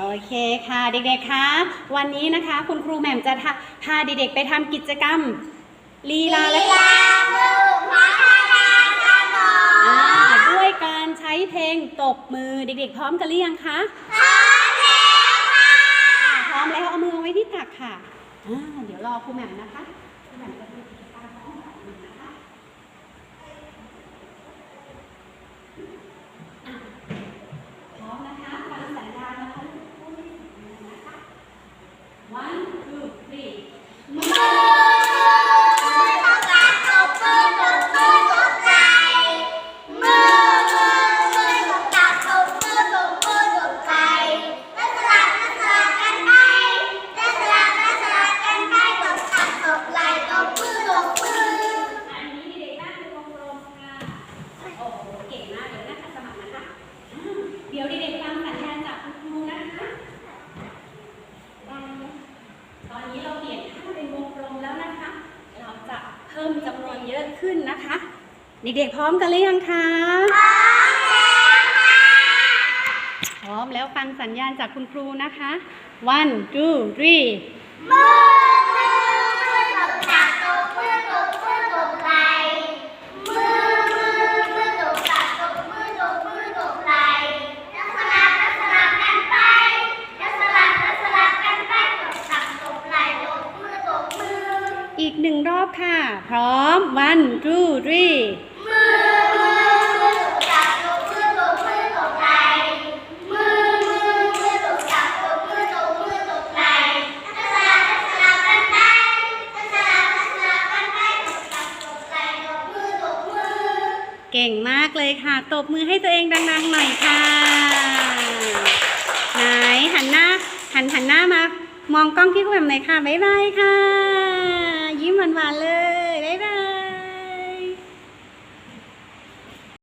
โอเคค่ะเด็กๆคะวันนี้นะคะคุณครูแหม่มจะทะพาเด็กๆไปทำกิจกรรมลีลาและอ่าด้วยการใช้เพลงตบมือเด็กๆ พร้อมกันหรือยังคะอ่าพร้อมแล้วเอามือไว้ที่ตักค่ะอ่าเดี๋ยวรอครูแหม่มนะคะครูแหม่มจะดูกิจกรรมพร้อมกันนะคะอะพร้อมนะคะฟังสัญญาณนะคะลูกพูดให้ถูกนะคะ one two three อันนี้เด็กนั่งเป็นวงกลมค่ะ โอ้โห เก่งมากเลยนะคะสมัครนะคะอ่าเดี๋ยวเด็กๆฟังสัญญาณจากคุณครูนะคะได้ไหมตอนนี้เราเปลี่ยนท่าเป็นวงกลมแล้วนะคะ เราจะเพิ่มจำนวนเยอะขึ้นนะคะเด็กๆพร้อมกันหรือยังคะพร้อมแล้วฟังสัญญาณจากคุณครูนะคะ one two three อีกหนึ่งรอบค่ะ พร้อม one two three เก่งมากเลยค่ะ ตบมือให้ตัวเองดังๆหน่อยค่ะ ไหนหันหน้าหันหันหน้ามามองกล้องที่คุณแหม่มหน่อยค่ะ บ๊ายบายค่ะ ยิ้มหวานๆเลย